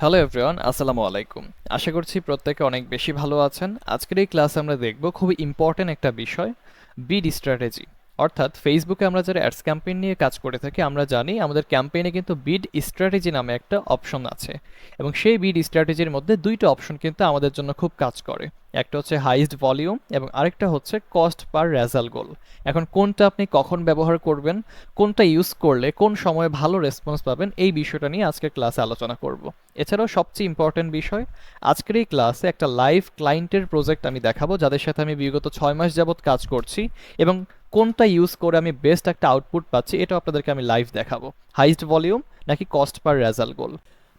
Hello everyone আসসালামু আলাইকুম আশা করছি প্রত্যেকে অনেক বেশি ভালো আছেন। আজকের এই ক্লাসে আমরা দেখব খুবই ইম্পর্ট্যান্ট একটা বিষয় বিড স্ট্র্যাটেজি অর্থাৎ ফেসবুকে আমরা যারা অ্যাডস ক্যাম্পেইন নিয়ে কাজ করে থাকি, আমরা জানি আমাদের ক্যাম্পেইনে কিন্তু বিড স্ট্র্যাটেজি নামে একটা অপশন আছে। এবং সেই বিড স্ট্র্যাটেজির মধ্যে দুইটা অপশন কিন্তু আমাদের জন্য খুব কাজ করে। একটা হচ্ছে হাইস্ট ভলিউম এবং আরেকটা হচ্ছে কস্ট পার রেজাল্ট গোল এখন কোনটা আপনি কখন ব্যবহার করবেন, কোনটা ইউজ করলে, কোন সময়ে ভালো রেসপন্স পাবেন, এই বিষয়টা নিয়ে আজকের ক্লাসে আলোচনা করব। এছাড়াও সবচেয়ে ইম্পর্টেন্ট বিষয়, আজকের এই ক্লাসে একটা লাইভ ক্লায়েন্টের প্রজেক্ট আমি দেখাবো, যাদের সাথে আমি বিগত ছয় মাস যাবৎ কাজ করছি এবং কোনটা ইউজ করে আমি বেস্ট একটা আউটপুট পাচ্ছি এটা আপনাদেরকে আমি লাইভ দেখাবো। হাইস্ট ভলিউম নাকি কস্ট পার রেজাল্ট গোল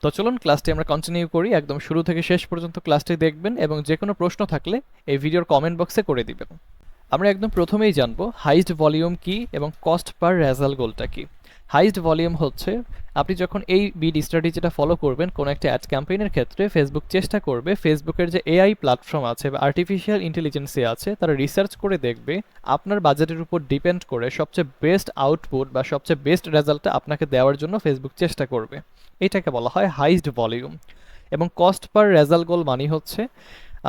তো চলুন ক্লাসটি আমরা কন্টিনিউ করি, একদম শুরু থেকে শেষ পর্যন্ত ক্লাসটি দেখবেন এবং যে কোনো প্রশ্ন থাকলে এই ভিডিওর কমেন্ট বক্সে করে দিবেন। আমরা একদম প্রথমেই জানব হাইস্ট ভলিউম কি এবং কস্ট পার রেজাল্ট গোলটা কি। হাইস্ট ভলিউম হচ্ছে, আপনি যখন এই বিড স্ট্র্যাটেজিটা ফলো করবেন, কোনো একটা অ্যাড ক্যাম্পেইনের ক্ষেত্রে ফেসবুক চেষ্টা করবে ফেসবুকের যে এআই প্ল্যাটফর্ম আছে বা আর্টিফিশিয়াল ইন্টেলিজেন্সি আছে, তারা রিসার্চ করে দেখবে, আপনার বাজেটের উপর ডিপেন্ড করে সবচেয়ে বেস্ট আউটপুট বা সবচেয়ে বেস্ট রেজাল্টটা আপনাকে দেওয়ার জন্য ফেসবুক চেষ্টা করবে। এটাকে বলা হয় হাইস্ট ভলিউম এবং কস্ট পার রেজাল্ট গোল মানি হচ্ছে,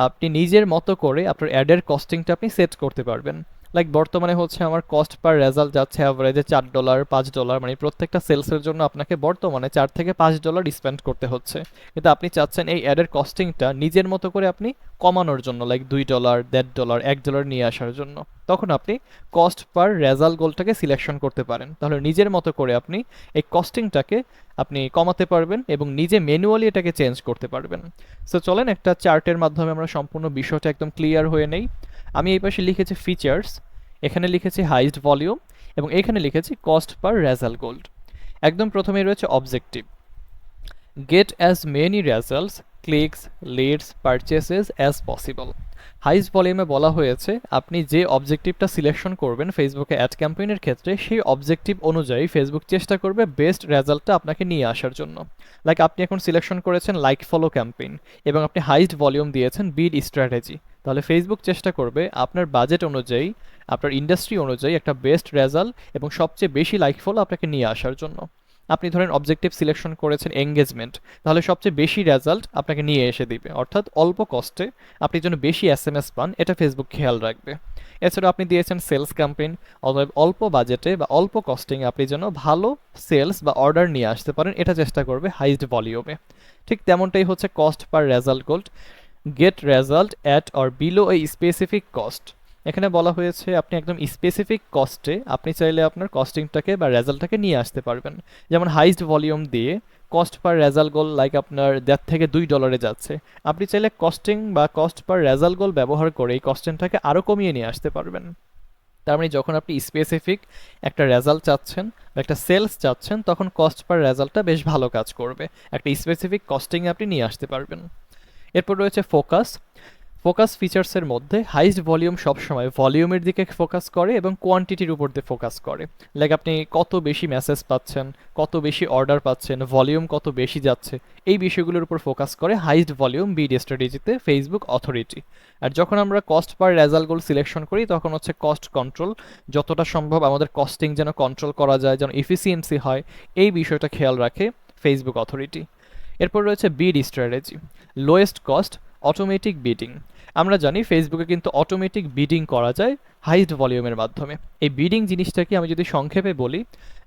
আপনি নিজের মতো করে আপনার অ্যাডের কস্টিংটা আপনি সেট করতে পারবেন। লাইক বর্তমানে হচ্ছে আমার কস্ট পার রেজাল্ট যাচ্ছে অ্যাভারেজে চার ডলার পাঁচ ডলার মানে প্রত্যেকটা সেলসের জন্য আপনাকে বর্তমানে চার থেকে পাঁচ ডলার স্পেন্ড করতে হচ্ছে। কিন্তু আপনি চাচ্ছেন এই অ্যাডের কস্টিংটা নিজের মতো করে আপনি কমানোর জন্য লাইক দুই ডলার দেড় ডলার এক ডলার নিয়ে আসার জন্য। তখন আপনি কস্ট পার রেজাল্ট গোলটাকে সিলেকশন করতে পারেন। তাহলে নিজের মতো করে আপনি এই কস্টিংটাকে আপনি কমাতে পারবেন এবং নিজে ম্যানুয়ালি এটাকে চেঞ্জ করতে পারবেন। সো চলেন একটা চার্টের মাধ্যমে আমরা সম্পূর্ণ বিষয়টা একদম ক্লিয়ার হয়ে নেই। আমি এই পাশে লিখেছি ফিচার্স এখানে লিখেছি হাইস্ট ভলিউম এবং এখানে লিখেছি কস্ট পার রেজাল্ট গোল্ড একদম প্রথমেই রয়েছে objective get as many results clicks leads purchases as possible highest ভলিউমে বলা হয়েছে, আপনি যে অবজেক্টিভটা সিলেকশন করবেন ফেসবুকে অ্যাড ক্যাম্পেইনের ক্ষেত্রে, সেই অবজেক্টিভ অনুযায়ী ফেসবুক চেষ্টা করবে বেস্ট রেজাল্টটা আপনাকে নিয়ে আসার জন্য। লাইক আপনি এখন সিলেকশন করেছেন লাইক ফলো ক্যাম্পেইন এবং আপনি হাইস্ট ভলিউম দিয়েছেন বিড স্ট্র্যাটেজি তাহলে ফেসবুক চেষ্টা করবে আপনার বাজেট অনুযায়ী আপনার ইন্ডাস্ট্রি অনুযায়ী একটা বেস্ট রেজাল্ট এবং সবচেয়ে বেশি লাইক ফলো আপনাকে নিয়ে আসার জন্য। আপনি ধরেন অবজেক্টিভ সিলেকশন করেছেন এঙ্গেজমেন্ট তাহলে সবচেয়ে বেশি রেজাল্ট আপনাকে নিয়ে এসে দিবে। অর্থাৎ অল্প কস্টে আপনি যেন বেশি এস এম এস পান, এটা ফেসবুক খেয়াল রাখবে। এছাড়াও আপনি দিয়েছেন সেলস ক্যাম্পেইন অতএব অল্প বাজেটে বা অল্প কস্টিং আপনি যেন ভালো সেলস বা অর্ডার নিয়ে আসতে পারেন, এটা চেষ্টা করবে হাইস্ট ভলিউমে ঠিক তেমনটাই হচ্ছে cost per result goal get result at or below a specific cost এখানে বলা হয়েছে আপনি একদম স্পেসিফিক কস্টে আপনি চাইলে আপনার কস্টিংটাকে বা রেজাল্টটাকে নিয়ে আসতে পারবেন। যেমন হাইস্ট ভলিউম দিয়ে cost per result goal like আপনার দেড় থেকে দুই ডলারে যাচ্ছে। আপনি চাইলে কস্টিং বা কস্ট পার রেজাল্ট গোল ব্যবহার করে এই কস্টিংটাকে আরও কমিয়ে নিয়ে আসতে পারবেন। তার মানে যখন আপনি স্পেসিফিক একটা রেজাল্ট চাচ্ছেন বা একটা সেলস চাচ্ছেন, তখন কস্ট পার রেজাল্টটা বেশ ভালো কাজ করবে। একটা স্পেসিফিক কস্টিংয়ে আপনি নিয়ে আসতে পারবেন। এরপর রয়েছে ফোকাস ফোকাস ফিচার্সের মধ্যে হাইস্ট ভলিউম সবসময় ভলিউমের দিকে ফোকাস করে এবং কোয়ান্টিটির উপর দিয়ে ফোকাস করে। লাইক আপনি কত বেশি মেসেজ পাচ্ছেন, কত বেশি অর্ডার পাচ্ছেন ভলিউম কত বেশি যাচ্ছে, এই বিষয়গুলোর উপর ফোকাস করে হাইস্ট ভলিউম বিড স্ট্র্যাটেজিতে ফেসবুক অথরিটি আর যখন আমরা কস্ট পার রেজাল্টগুলো সিলেকশন করি, তখন হচ্ছে কস্ট কন্ট্রোল যতটা সম্ভব আমাদের কস্টিং যেন কন্ট্রোল করা যায়, যেন এফিসিয়েন্সি হয়, এই বিষয়টা খেয়াল রাখে ফেসবুক অথরিটি এরপর রয়েছে bid strategy lowest cost automatic bidding আমরা জানি ফেসবুকে কিন্তু অটোমেটিক বিডিং করা যায় হাইস্ট ভলিউমের মাধ্যমে। এই বিডিং জিনিসটাকে আমি যদি সংক্ষেপে বলি,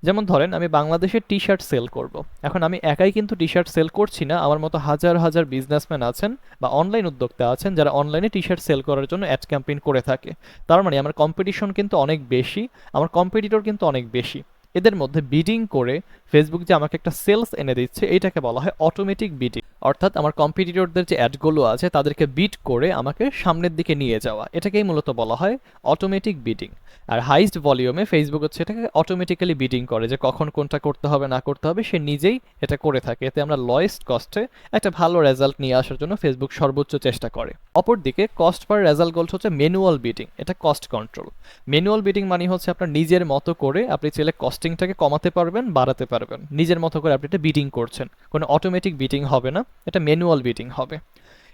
যেমন ধরেন আমি বাংলাদেশের টি শার্ট সেল করব। এখন আমি একাই কিন্তু টি শার্ট সেল করছি না, আমার মতো হাজার হাজার বিজনেসম্যান আছেন বা অনলাইন উদ্যোক্তা আছেন যারা অনলাইনে টি শার্ট সেল করার জন্য অ্যাড ক্যাম্পেইন করে থাকে। তার মানে আমার কম্পিটিশন কিন্তু অনেক বেশি, আমার কম্পিটিটর কিন্তু অনেক বেশি। এদের মধ্যে বিডিং করে ফেসবুক যে আমাকে একটা সেলস এনে দিচ্ছে, এইটাকে বলা হয় অটোমেটিক বিডিং অর্থাৎ আমার কম্পিটিটরদের যে অ্যাডগুলো আছে, তাদেরকে বিট করে আমাকে সামনের দিকে নিয়ে যাওয়া। এটাকেই মূলত বলা হয় অটোমেটিক বিডিং আর হাইস্ট ভলিউমে ফেসবুক হচ্ছে এটাকে অটোমেটিক্যালি বিডিং করে যে কখন কোনটা করতে হবে, না করতে হবে, সে নিজেই এটা করে থাকে। এতে আমরা লয়েস্ট কস্টে একটা ভালো রেজাল্ট নিয়ে আসার জন্য ফেসবুক সর্বোচ্চ চেষ্টা করে। অপরদিকে কস্ট পার রেজাল্ট গোল হচ্ছে ম্যানুয়াল বিডিং এটা কস্ট কন্ট্রোল ম্যানুয়াল বিডিং মানে হচ্ছে আপনার নিজের মতো করে আপনি চাইলে কস্টিংটাকে কমাতে পারবেন, বাড়াতে পারবেন। নিজের মতো করে আপনি এটা বিটিং করছেন। কোনো অটোমেটিক বিটিং হবে না, এটা ম্যানুয়াল বিটিং হবে।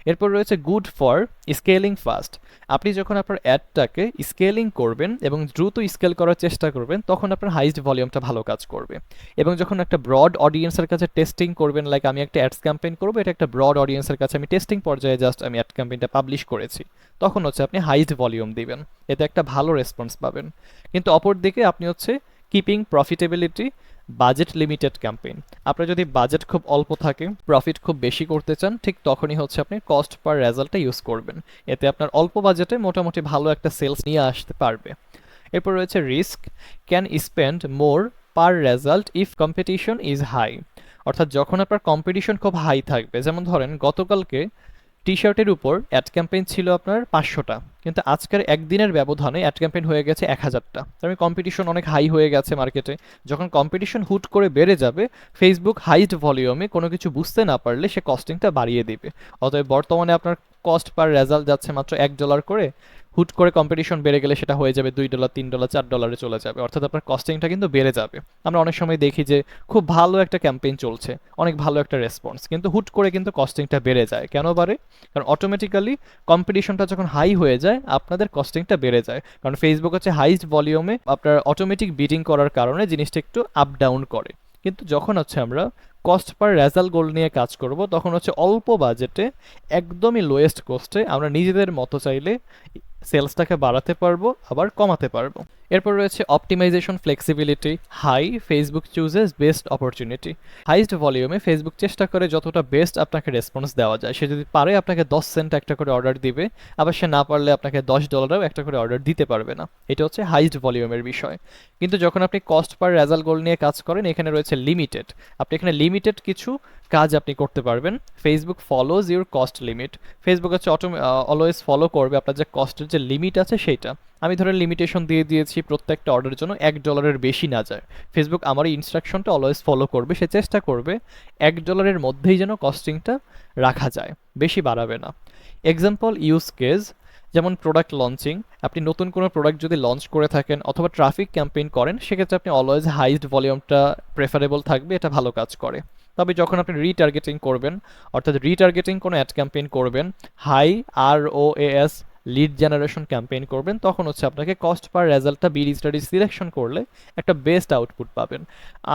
এরপর রয়েছে গুড ফর স্কেলিং ফাস্ট আপনি যখন আপনার অ্যাডটাকে স্কেলিং করবেন এবং দ্রুত স্কেল করার চেষ্টা করবেন, তখন আপনার হাইস্ট ভলিউমটা ভালো কাজ করবে। এবং যখন একটা ব্রড অডিয়েন্সের কাছে টেস্টিং করবেন লাইক আমি একটা অ্যাডস ক্যাম্পেইন করব, এটা একটা ব্রড অডিয়েন্সের কাছে আমি টেস্টিং পর্যায়ে জাস্ট আমি অ্যাড ক্যাম্পেইনটা পাবলিশ করেছি। তখন হচ্ছে আপনি হাইস্ট ভলিউম দিবেন। এতে একটা ভালো রেসপন্স পাবেন। কিন্তু অপরদিকে আপনি হচ্ছে keeping profitability budget limited campaign আপনার যদি বাজেট খুব অল্প থাকে প্রফিট খুব বেশি করতে চান, ঠিক তখনই হচ্ছে আপনি কস্ট পার রেজাল্টটা ইউজ করবেন। এতে আপনার অল্প বাজেটে মোটামুটি ভালো একটা সেলস নিয়ে আসতে পারবে। এরপর রয়েছে risk can spend more per result if competition is high অর্থাৎ যখন আপনার কম্পিটিশন খুব হাই থাকবে, যেমন ধরেন গতকালকে টি শার্টের উপর অ্যাড ক্যাম্পেইন ছিল আপনার পাঁচশোটা। কিন্তু আজকের একদিনের ব্যবধানে অ্যাড ক্যাম্পেইন হয়ে গেছে এক হাজারটা। তার কম্পিটিশন অনেক হাই হয়ে গেছে মার্কেটে যখন কম্পিটিশন হুট করে বেড়ে যাবে ফেসবুক হাইট ভলিউমে কোনো কিছু বুঝতে না পারলে সে কস্টিংটা বাড়িয়ে দেবে। অতএব বর্তমানে আপনার কস্ট পার রেজাল্ট যাচ্ছে মাত্র এক ডলার করে, হুট করে কম্পিটিশন বেড়ে গেলে সেটা হয়ে যাবে দুই ডলার তিন ডলার চার ডলারে চলে যাবে। অর্থাৎ আপনার কস্টিংটা কিন্তু বেড়ে যাবে। আমরা অনেক সময় দেখি যে খুব ভালো একটা ক্যাম্পেইন চলছে, অনেক ভালো একটা রেসপন্স কিন্তু হুট করে কিন্তু কস্টিংটা বেড়ে যায়। কেন বাড়ে? কারণ অটোমেটিক্যালি কম্পিটিশনটা যখন হাই হয়ে যায়, আপনাদের কস্টিংটা বেড়ে যায়। কারণ ফেসবুক হচ্ছে হাইস্ট ভলিউমে আপনার অটোমেটিক বিডিং করার কারণে জিনিসটা একটু আপ ডাউন করে। কিন্তু যখন হচ্ছে আমরা কস্ট পার রেজাল্ট গোল নিয়ে কাজ করব, তখন হচ্ছে অল্প বাজেটে একদমই লোয়েস্ট কস্টে আমরা নিজেদের মতো চাইলে সেলসটাকে বাড়াতে পারব, আবার কমাতে পারব। এরপর রয়েছে optimization flexibility high Facebook chooses best opportunity highest ভলিউমে Facebook চেষ্টা করে যতটা বেস্ট আপনাকে রেসপন্স দেওয়া যায়। সে যদি পারে, আপনাকে দশ সেন্ট একটা করে অর্ডার দিবে, আবার সে না পারলে আপনাকে দশ ডলারও একটা করে অর্ডার দিতে পারবে না। এটা হচ্ছে হাইস্ট ভলিউমের বিষয়। কিন্তু যখন আপনি কস্ট পার রেজাল্ট গোল নিয়ে কাজ করেন, এখানে রয়েছে লিমিটেড আপনি এখানে লিমিটেড কিছু কাজ আপনি করতে পারবেন। Facebook follows your cost limit Facebook হচ্ছে অটো অলওয়েজ ফলো করবে আপনার যে কস্টের যে লিমিট আছে সেইটা। আমি ধরেন লিমিটেশন দিয়ে দিয়েছি প্রত্যেকটা অর্ডারের জন্য, এক ডলারের বেশি না যায়। ফেসবুক আমার ইনস্ট্রাকশনটা অলওয়েজ ফলো করবে, সে চেষ্টা করবে এক ডলারের মধ্যেই যেন কস্টিংটা রাখা যায়, বেশি বাড়াবে না। এক্সাম্পল ইউজ কেস যেমন প্রোডাক্ট লঞ্চিং আপনি নতুন কোনো প্রোডাক্ট যদি লঞ্চ করে থাকেন অথবা ট্রাফিক ক্যাম্পেইন করেন, সেক্ষেত্রে আপনি অলওয়েজ হাইস্ট ভলিউমটা প্রেফারেবল থাকবে, এটা ভালো কাজ করে। তবে যখন আপনি রিটার্গেটিং করবেন, অর্থাৎ রিটার্গেটিং কোনো অ্যাড ক্যাম্পেইন করবেন high R O S lead generation campaign করবেন, তখন হচ্ছে আপনাকে কস্ট পার রেজাল্টটা বিডি স্টাডি সিলেকশন করলে একটা বেস্ট আউটপুট পাবেন।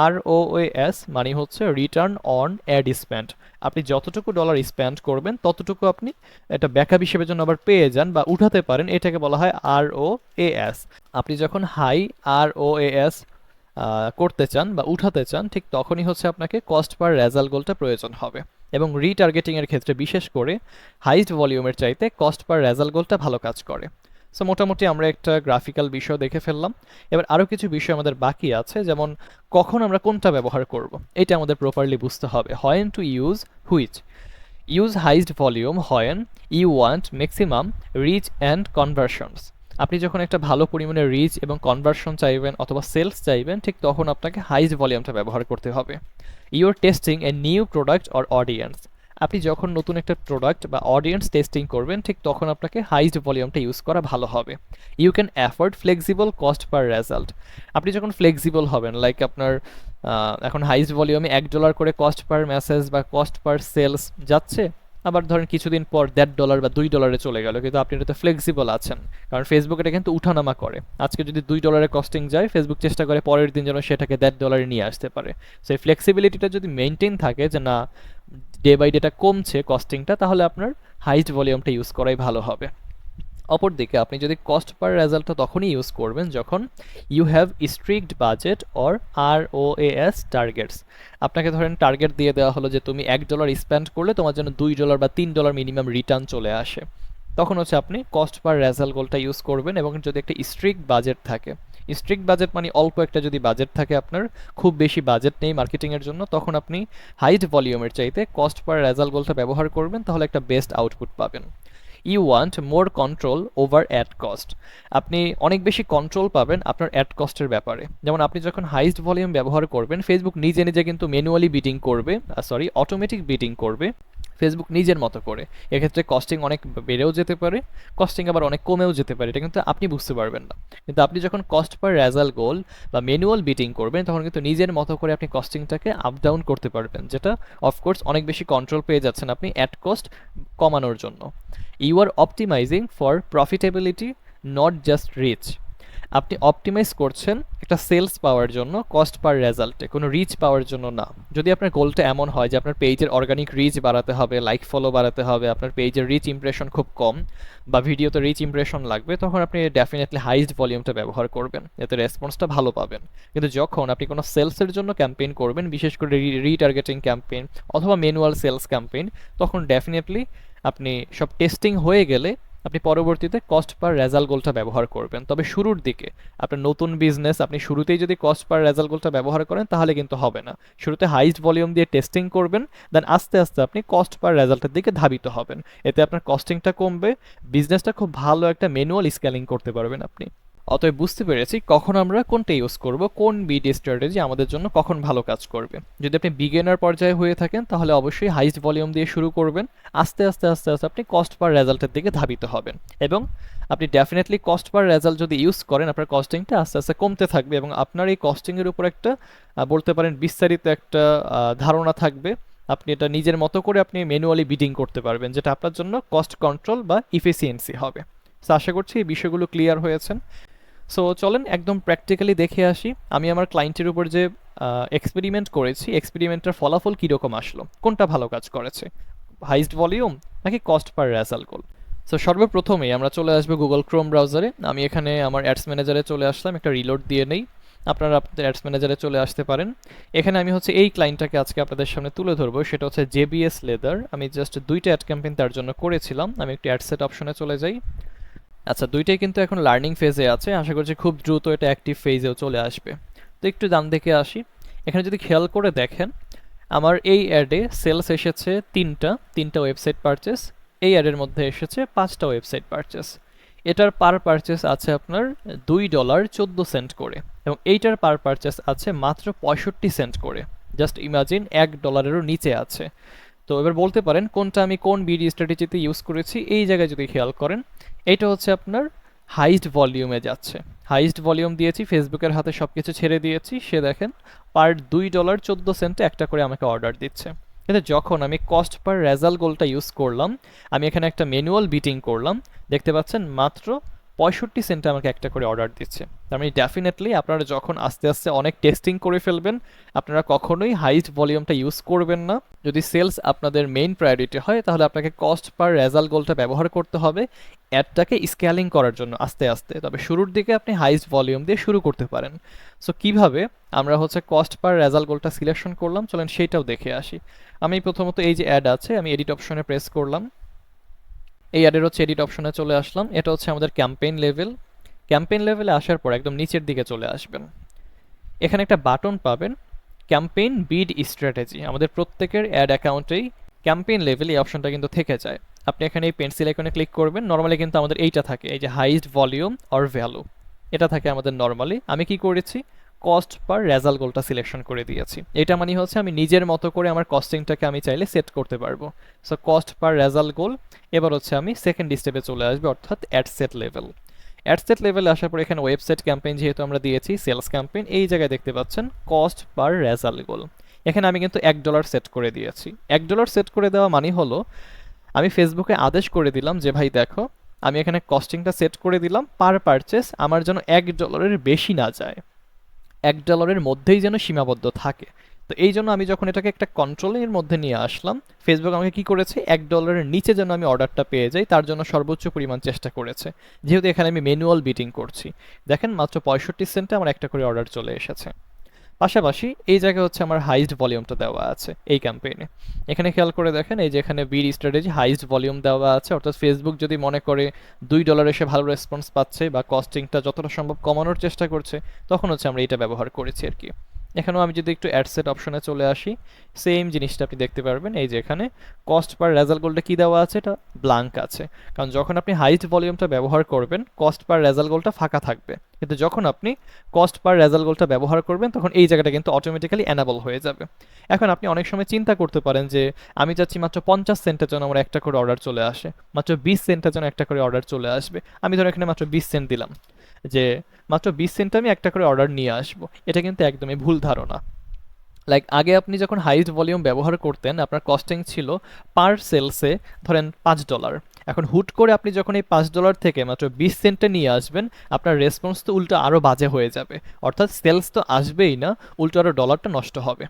আর ও এস মানে হচ্ছে রিটার্ন অন অ্যাড স্প্যান্ড আপনি যতটুকু ডলার স্প্যান্ড করবেন, ততটুকু আপনি এটা ব্যাকআপ হিসেবে জন্য আবার পেয়ে যান বা উঠাতে পারেন, এটাকে বলা হয় আর ও এস আপনি যখন হাই আর ও এস করতে চান বা উঠাতে চান, ঠিক তখনই হচ্ছে আপনাকে কস্ট পার রেজাল্ট গোলটা প্রয়োজন হবে। এবং রিটার্গেটিং এর ক্ষেত্রে বিশেষ করে হাইস্ট ভলিউমের চাইতে কস্ট পার রেজাল্ট গোলটা ভালো কাজ করে। সো মোটামুটি আমরা একটা গ্রাফিক্যাল বিষয় দেখে ফেললাম। এবার আরও কিছু বিষয় আমাদের বাকি আছে, যেমন কখন আমরা কোনটা ব্যবহার করব? এটা আমাদের প্রপারলি বুঝতে হবে। When to use which use highest volume when you want maximum reach and conversions আপনি যখন একটা ভালো পরিমাণে রিচ এবং কনভার্সন চাইবেন অথবা সেলস চাইবেন, ঠিক তখন আপনাকে হাইস্ট ভলিউমটা ব্যবহার করতে হবে। You're testing a new product or audience আপনি যখন নতুন একটা প্রোডাক্ট বা অডিয়েন্স টেস্টিং করবেন, ঠিক তখন আপনাকে হাইস্ট ভলিউমটা ইউজ করা ভালো হবে। You can afford flexible cost per result আপনি যখন ফ্লেক্সিবল হবেন লাইক আপনার এখন হাইস্ট ভলিউমে এক ডলার করে কস্ট পার মেসেজ বা কস্ট পার সেলস যাচ্ছে আবার ধরেন কিছুদিন পর দেড় ডলার বা দুই ডলারে চলে গেল, কিন্তু আপনি এটা ফ্লেক্সিবল আছেন। কারণ ফেসবুক এটা কিন্তু উঠানামা করে। আজকে যদি দুই ডলারে কস্টিং যায় ফেসবুক চেষ্টা করে পরের দিন যেন সেটাকে দেড় ডলারে নিয়ে আসতে পারে। সেই ফ্লেক্সিবিলিটিটা যদি মেনটেন থাকে যে না ডে বাই ডেটা কমছে কস্টিংটা তাহলে আপনার হাইস্ট ভলিউমটা ইউজ করাই ভালো হবে। অপরদিকে, আপনি যদি কস্ট পার রেজাল্টটা তখনই ইউজ করবেন যখন you have strict budget or R O S targets আপনাকে ধরেন টার্গেট দিয়ে দেওয়া হলো যে তুমি এক ডলার স্পেন্ড করলে তোমার জন্য দুই ডলার বা তিন ডলার মিনিমাম রিটার্ন চলে আসে। তখন হচ্ছে আপনি কস্ট পার রেজাল্ট গোলটা ইউজ করবেন এবং যদি একটা স্ট্রিক্ট বাজেট থাকে স্ট্রিক্ট বাজেট মানে অল্প একটা যদি বাজেট থাকে আপনার, খুব বেশি বাজেট নেই মার্কেটিংয়ের জন্য, তখন আপনি হাইট ভলিউমের চাইতে কস্ট পার রেজাল্ট গোলটা ব্যবহার করবেন, তাহলে একটা বেস্ট আউটপুট পাবেন। You want more control over ad cost আপনি অনেক বেশি কন্ট্রোল পাবেন আপনার অ্যাড কস্টের ব্যাপারে। যেমন আপনি যখন হাইস্ট ভলিউম ব্যবহার করবেন ফেসবুক নিজে নিজে কিন্তু ম্যানুয়ালি বিটিং করবে সরি অটোমেটিক বিটিং করবে। ফেসবুক নিজের মতো করে। এক্ষেত্রে কস্টিং অনেক বেড়েও যেতে পারে কস্টিং আবার অনেক কমেও যেতে পারে, এটা কিন্তু আপনি বুঝতে পারবেন না। কিন্তু আপনি যখন কস্ট পার রেজাল্ট গোল বা ম্যানুয়াল বিটিং করবেন, তখন কিন্তু নিজের মতো করে আপনি কস্টিংটাকে আপ ডাউন করতে পারবেন, যেটা অফকোর্স অনেক বেশি কন্ট্রোল পেয়ে যাচ্ছেন আপনি অ্যাট কস্ট কমানোর জন্য। You are optimizing for profitability not just reach আপনি অপটিমাইজ করছেন একটা সেলস পাওয়ার জন্য কস্ট পার রেজাল্টে কোনো রিচ পাওয়ার জন্য না। যদি আপনার গোলটা এমন হয় যে আপনার পেজের অর্গানিক রিচ বাড়াতে হবে লাইক ফলো বাড়াতে হবে, আপনার পেজের রিচ ইমপ্রেশন খুব কম বা ভিডিওতে রিচ ইমপ্রেশন লাগবে, তখন আপনি ডেফিনেটলি হাইস্ট ভলিউমটা ব্যবহার করবেন। এতে রেসপন্সটা ভালো পাবেন। কিন্তু যখন আপনি কোনো সেলসের জন্য ক্যাম্পেইন করবেন, বিশেষ করে রিটার্গেটিং ক্যাম্পেইন অথবা ম্যানুয়াল সেলস ক্যাম্পেইন তখন ডেফিনেটলি আপনি সব টেস্টিং হয়ে গেলে আপনি পরবর্তীতে কস্ট পার রেজাল্ট গোলটা ব্যবহার করবেন। তবে শুরুর দিকে আপনার নতুন বিজনেস আপনি শুরুতেই যদি কস্ট পার রেজাল্ট গোলটা ব্যবহার করেন, তাহলে কিন্তু হবে না। শুরুতে হাইস্ট ভলিউম দিয়ে টেস্টিং করবেন দেন আস্তে আস্তে আপনি কস্ট পার রেজাল্টের দিকে ধাবিত হবেন। এতে আপনার কস্টিংটা কমবে বিজনেসটা খুব ভালো একটা ম্যানুয়াল স্কেলিং করতে পারবেন আপনি। অতএব বুঝতে পেরেছি কখন আমরা কোনটা ইউজ করব, কোন বিডি স্ট্র্যাটেজি আমাদের জন্য কখন ভালো কাজ করবে। যদি আপনি বিগিনার পর্যায়ে হয়ে থাকেন, তাহলে অবশ্যই হাইস্ট ভলিউম দিয়ে শুরু করবেন। আস্তে আস্তে আস্তে আস্তে আপনি কস্ট পার রেজাল্টের দিকে ধাবিত হবেন এবং আপনি ডেফিনেটলি কস্ট পার রেজাল্ট যদি ইউজ করেন, আপনার কস্টিংটা আস্তে আস্তে কমতে থাকবে এবং আপনার এই কস্টিংয়ের উপর একটা বলতে পারেন বিস্তারিত একটা ধারণা থাকবে। আপনি এটা নিজের মতো করে আপনি ম্যানুয়ালি বিডিং করতে পারবেন, যেটা আপনার জন্য কস্ট কন্ট্রোল বা ইফিসিয়েন্সি হবে। আশা করছি এই বিষয়গুলো ক্লিয়ার হয়েছেন সো চলেন একদম প্র্যাকটিক্যালি দেখে আসি। আমি আমার ক্লায়েন্টের উপর যে এক্সপেরিমেন্ট করেছি এক্সপেরিমেন্টের ফলাফল কীরকম আসলো, কোনটা ভালো কাজ করেছে? হাইস্ট ভলিউম নাকি cost per result goal so সর্বপ্রথমেই আমরা চলে আসব গুগল ক্রোম ব্রাউজারে আমি এখানে আমার অ্যাডস ম্যানেজারে চলে আসলাম, একটা রিলোড দিয়ে নেই। আপনারা আপনাদের অ্যাডস ম্যানেজারে চলে আসতে পারেন। এখানে আমি হচ্ছে এই ক্লায়েন্টটাকে আজকে আপনাদের সামনে তুলে ধরবো, সেটা হচ্ছে জেবিএস লেদার আমি জাস্ট দুইটা অ্যাড ক্যাম্পেইন তার জন্য করেছিলাম। আমি একটু অ্যাড সেট অপশনে চলে যাই। আচ্ছা দুইটাই কিন্তু এখন লার্নিং ফেজে আছে। আশা করছি খুব দ্রুত এটা অ্যাক্টিভ ফেজেও চলে আসবে। তো একটু দাম দেখে আসি। এখানে যদি খেয়াল করে দেখেন, আমার এই অ্যাডে সেলস এসেছে তিনটা তিনটা ওয়েবসাইট পারচেস এই অ্যাডের মধ্যে এসেছে পাঁচটা ওয়েবসাইট পারচেস এটার পার পারচেস আছে আপনার দুই ডলার চোদ্দ সেন্ট করে এবং এইটার পার পারচেস আছে মাত্র পঁয়ষট্টি সেন্ট করে। জাস্ট ইমাজিন এক ডলারেরও নিচে আছে। তো এবার বলতে পারেন কোনটা আমি কোন বিডি স্ট্র্যাটেজিতে ইউজ করেছি, এই জায়গায় যদি খেয়াল করেন, এটা হচ্ছে আপনার হাইস্ট ভলিউমে যাচ্ছে। হাইস্ট ভলিউম দিয়েছি ফেসবুকের হাতে সব কিছু ছেড়ে দিয়েছি, সে দেখেন পার দুই ডলার চোদ্দ সেন্টে একটা করে আমাকে অর্ডার দিচ্ছে। কিন্তু যখন আমি কস্ট পার রেজাল্ট গোলটা ইউজ করলাম, আমি এখানে একটা ম্যানুয়াল বিটিং করলাম, দেখতে পাচ্ছেন মাত্র পঁয়ষট্টি সেন্টে আমাকে একটা করে অর্ডার দিচ্ছে। তার মানে ডেফিনেটলি আপনারা যখন আস্তে আস্তে অনেক টেস্টিং করে ফেলবেন, আপনারা কখনোই হাইস্ট ভলিউমটা ইউজ করবেন না। যদি সেলস আপনাদের মেইন প্রায়োরিটি হয়, তাহলে আপনাকে কস্ট পার রেজাল্ট গোলটা ব্যবহার করতে হবে অ্যাডটাকে স্কেলিং করার জন্য আস্তে আস্তে। তবে শুরুর দিকে আপনি হাইস্ট ভলিউম দিয়ে শুরু করতে পারেন। সো কীভাবে? আমরা হচ্ছে কস্ট পার রেজাল্ট গোলটা সিলেকশন করলাম। চলেন সেইটাও দেখে আসি। আমি প্রথমত এই যে অ্যাড আছে, আমি এডিট অপশনে প্রেস করলাম। এই অ্যাডের হচ্ছে এডিট অপশনে চলে আসলাম। এটা হচ্ছে আমাদের ক্যাম্পেইন লেভেল ক্যাম্পেইন লেভেলে আসার পর একদম নিচের দিকে চলে আসবেন। এখানে একটা বাটন পাবেন ক্যাম্পেইন বিড স্ট্র্যাটেজি আমাদের প্রত্যেকের অ্যাড অ্যাকাউন্টেই ক্যাম্পেইন লেভেল এই অপশনটা কিন্তু থেকে যায়। আপনি এখানে এই পেন্সিল আইকনে ক্লিক করবেন। নর্মালি কিন্তু আমাদের এইটা থাকে, এই যে হাইস্ট ভলিউম অর ভ্যালু এটা থাকে আমাদের নর্মালি আমি কি করেছি? কস্ট পার রেজাল্ট গোলটা সিলেকশন করে দিয়েছি। এটা মানে হচ্ছে আমি নিজের মতো করে আমার কস্টিংটাকে আমি চাইলে সেট করতে পারব। So cost per result goal এবার হচ্ছে আমি সেকেন্ড স্টেপে চলে আসবে, অর্থাৎ ad set level ad set লেভেলে আসার পর এখানে ওয়েবসাইট ক্যাম্পেইন যেহেতু আমরা দিয়েছি সেলস ক্যাম্পেইন এই জায়গায় দেখতে পাচ্ছেন কস্ট পার রেজাল্ট গোল এখানে আমি কিন্তু এক ডলার সেট করে দিয়েছি। এক ডলার সেট করে দেওয়া মানে হলো, আমি ফেসবুকে আদেশ করে দিলাম যে, ভাই, দেখো, আমি এখানে কস্টিংটা সেট করে দিলাম পার পারচেস আমার যেন এক ডলারের বেশি না যায়। এক ডলারের মধ্যেই যেন সীমাবদ্ধ থাকে। তো এই জন্য আমি যখন এটাকে একটা কন্ট্রোলিংয়ের মধ্যে নিয়ে আসলাম ফেসবুক আমাকে কি করেছে? এক ডলারের নিচে যেন আমি অর্ডারটা পেয়ে যাই, তার জন্য সর্বোচ্চ পরিমাণ চেষ্টা করেছে। যেহেতু এখানে আমি ম্যানুয়াল বিটিং করছি। দেখেন মাত্র পঁয়ষট্টি সেন্টে আমার একটা করে অর্ডার চলে এসেছে। পাশাপাশি এই জায়গায় হচ্ছে আমার হাইস্ট ভলিউমটা দেওয়া আছে এই ক্যাম্পেইনে এখানে খেয়াল করে দেখেন, এই যে এখানে বিড স্ট্র্যাটেজি হাইস্ট ভলিউম দেওয়া আছে, অর্থাৎ ফেসবুক যদি মনে করে দুই ডলার এসে ভালো রেসপন্স পাচ্ছে বা কস্টিংটা যতটা সম্ভব কমানোর চেষ্টা করছে, তখন হচ্ছে আমরা এটা ব্যবহার করেছি আর কি। এখানেও আমি যদি একটু অ্যাডসেট অপশনে চলে আসি সেম জিনিসটা আপনি দেখতে পারবেন, এই যে এখানে কস্ট পার রেজাল্ট গোলটা কী দেওয়া আছে, এটা ব্লাঙ্ক আছে। কারণ যখন আপনি হাইস্ট ভলিউমটা ব্যবহার করবেন কস্ট পার রেজাল্ট গোলটা ফাঁকা থাকবে। কিন্তু যখন আপনি কস্ট পার রেজাল্ট গোলটা ব্যবহার করবেন, তখন এই জায়গাটা কিন্তু অটোমেটিক্যালি অ্যানাবল হয়ে যাবে। এখন আপনি অনেক সময় চিন্তা করতে পারেন যে, আমি চাচ্ছি মাত্র পঞ্চাশ সেন্টের জন্য আমার একটা করে অর্ডার চলে আসে, মাত্র বিশ সেন্টের জন্য একটা করে অর্ডার চলে আসবে। আমি ধরো এখানে মাত্র বিশ সেন্ট দিলাম, যে মাত্র বিশ সেন্টে আমি একটা করে অর্ডার নিয়ে আসব। এটা কিন্তু একদমই ভুল ধারণা। লাইক আগে আপনি যখন হাইস্ট ভলিউম ব্যবহার করতেন, আপনার কস্টিং ছিল পার সেলসে ধরেন পাঁচ ডলার এখন হুট করে আপনি যখন এই পাঁচ ডলার থেকে মাত্র বিশ সেন্টে নিয়ে আসবেন, আপনার রেসপন্স তো উল্টো আরও বাজে হয়ে যাবে। অর্থাৎ সেলস তো আসবেই না, উল্টো আরও ডলারটা নষ্ট হবে।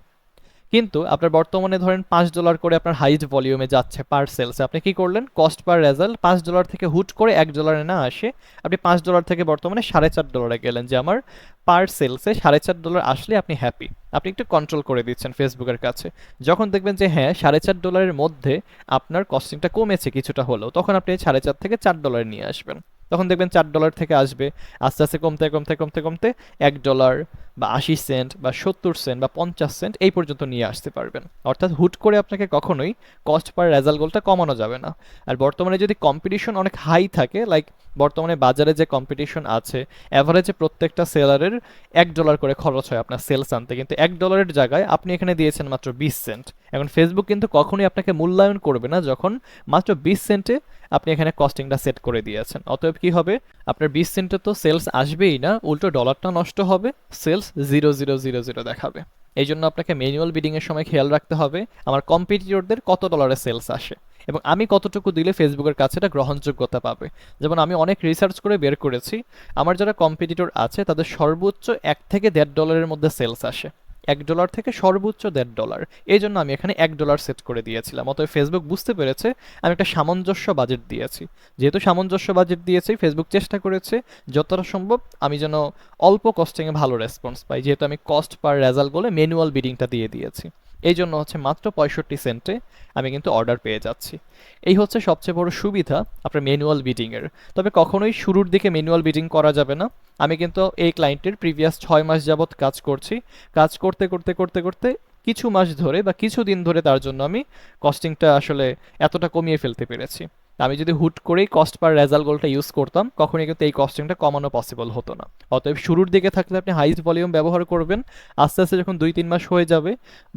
কিন্তু আপনার বর্তমানে ধরেন পাঁচ ডলার করে আপনার হাইস্ট ভলিউমে যাচ্ছে পার সেলসে আপনি কি করলেন? কস্ট পার রেজাল্ট পাঁচ ডলার থেকে হুট করে এক ডলারে না আসে, আপনি পাঁচ ডলার থেকে বর্তমানে সাড়ে চার ডলারে গেলেন যে আমার পার সেলসে সাড়ে চার ডলার আসলে আপনি হ্যাপি আপনি একটু কন্ট্রোল করে দিচ্ছেন ফেসবুকের কাছে। যখন দেখবেন যে হ্যাঁ সাড়ে চার ডলারের মধ্যে আপনার কস্টিংটা কমেছে কিছুটা হলেও, তখন আপনি সাড়ে চার থেকে চার ডলার নিয়ে আসবেন। তখন দেখবেন চার ডলার থেকে আসবে, আস্তে আস্তে কমতে কমতে কমতে কমতে এক ডলার বা আশি সেন্ট বা সত্তর সেন্ট বা পঞ্চাশ সেন্ট এই পর্যন্ত নিয়ে আসতে পারবেন। অর্থাৎ হুট করে আপনাকে কখনোই কস্ট পার রেজাল্ট গোলটা কমানো যাবে না। আর বর্তমানে যদি কম্পিটিশন অনেক হাই থাকে লাইক বর্তমানে বাজারে যে কম্পিটিশন আছে অ্যাভারেজে প্রত্যেকটা সেলারের এক ডলার করে খরচ হয় আপনার সেলস আনতে। কিন্তু এক ডলারের জায়গায় আপনি এখানে দিয়েছেন মাত্র বিশ সেন্ট। এখন ফেসবুক কিন্তু কখনোই আপনাকে মূল্যায়ন করবে না যখন মাত্র বিশ সেন্টে আপনি এখানে কস্টিংটা সেট করে দিয়েছেন। অতএব কি হবে? আপনার বিশ সেন্টে তো সেলস আসবেই না, উল্টো ডলারটা নষ্ট হবে sales zero zero zero zero দেখাবে। এই জন্য আপনাকে ম্যানুয়াল বিডিংয়ের সময় খেয়াল রাখতে হবে, আমার কম্পিটিটরদের কত ডলারের সেলস আসে এবং আমি কতটুকু দিলে ফেসবুকের কাছে এটা গ্রহণযোগ্যতা পাবে। যেমন আমি অনেক রিসার্চ করে বের করেছি, আমার যারা কম্পিটিটর আছে তাদের সর্বোচ্চ এক থেকে দেড় ডলারের মধ্যে সেলস আসে। এক ডলার থেকে সর্বোচ্চ দেড় ডলার এই জন্য আমি এখানে এক ডলার সেট করে দিয়েছিলাম। অতএব ফেসবুক বুঝতে পেরেছে, আমি একটা সামঞ্জস্য বাজেট দিয়েছি। যেহেতু সামঞ্জস্য বাজেট দিয়েছি ফেসবুক চেষ্টা করেছে, যতটা সম্ভব আমি যেন অল্প কস্টিংয়ে ভালো রেসপন্স পাই। যেহেতু আমি কস্ট পার রেজাল্ট বলে ম্যানুয়াল বিডিংটা দিয়ে দিয়েছি। এই জন্য হচ্ছে মাত্র পঁয়ষট্টি সেন্টে আমি কিন্তু অর্ডার পেয়ে যাচ্ছি। এই হচ্ছে সবচেয়ে বড় সুবিধা আপনার ম্যানুয়াল বিডিংয়ের। তবে কখনোই শুরুর দিকে ম্যানুয়াল বিডিং করা যাবে না। আমি কিন্তু এই ক্লায়েন্টের প্রিভিয়াস ছয় মাস যাবৎ কাজ করছি। কাজ করতে করতে করতে করতে কিছু মাস ধরে বা কিছু দিন ধরে তার জন্য আমি কস্টিংটা আসলে এতটা কমিয়ে ফেলতে পেরেছি। আমি যদি হুট করেই কস্ট পার রেজাল্ট গোলটা ইউজ করতাম, কখনই কিন্তু এই কস্টিংটা কমানো পসিবল হতো না। অতএব শুরুর দিকে থাকলে আপনি হাইস্ট ভলিউম ব্যবহার করবেন। আস্তে আস্তে যখন দুই তিন মাস হয়ে যাবে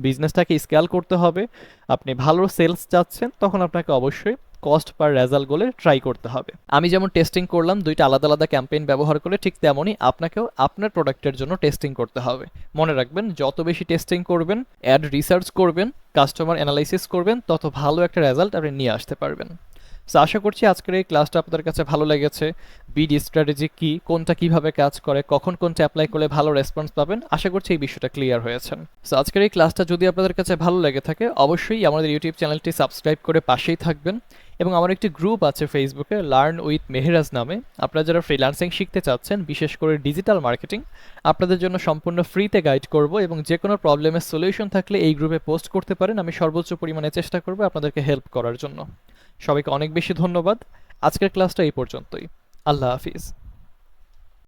বিজনেসটাকে স্কেল করতে হবে, আপনি ভালো সেলস চাচ্ছেন, তখন আপনাকে অবশ্যই কস্ট পার রেজাল্ট গোলে ট্রাই করতে হবে। আমি যেমন টেস্টিং করলাম, দুইটা আলাদা আলাদা ক্যাম্পেইন ব্যবহার করে ঠিক তেমনই আপনাকেও আপনার প্রোডাক্টের জন্য টেস্টিং করতে হবে। মনে রাখবেন, যত বেশি টেস্টিং করবেন অ্যাড রিসার্চ করবেন কাস্টমার অ্যানালাইসিস করবেন, তত ভালো একটা রেজাল্ট আপনি নিয়ে আসতে পারবেন। সো আশা করছি আজকের এই ক্লাসটা আপনাদের কাছে ভালো লেগেছে। বিডি স্ট্র্যাটেজি কি, কোনটা কীভাবে কাজ করে, কখন কোনটা অ্যাপ্লাই করলে ভালো রেসপন্স পাবেন, আশা করছি এই বিষয়টা ক্লিয়ার হয়েছেন। সো আজকের এই ক্লাসটা যদি আপনাদের কাছে ভালো লেগে থাকে, অবশ্যই আমাদের ইউটিউব চ্যানেলটি সাবস্ক্রাইব করে পাশেই থাকবেন। এবং আমার একটি গ্রুপ আছে ফেসবুকে লার্ন উইথ মেহেরাজ নামে। আপনারা যারা ফ্রিল্যান্সিং শিখতে চাচ্ছেন, বিশেষ করে ডিজিটাল মার্কেটিং আপনাদের জন্য সম্পূর্ণ ফ্রিতে গাইড করব এবং যে কোনো প্রবলেমের সলিউশন থাকলে এই গ্রুপে পোস্ট করতে পারেন। আমি সর্বোচ্চ পরিমাণে চেষ্টা করব আপনাদেরকে হেল্প করার জন্য। সবাইকে অনেক বেশি ধন্যবাদ। আজকের ক্লাসটা এই পর্যন্তই। আল্লাহ হাফিজ।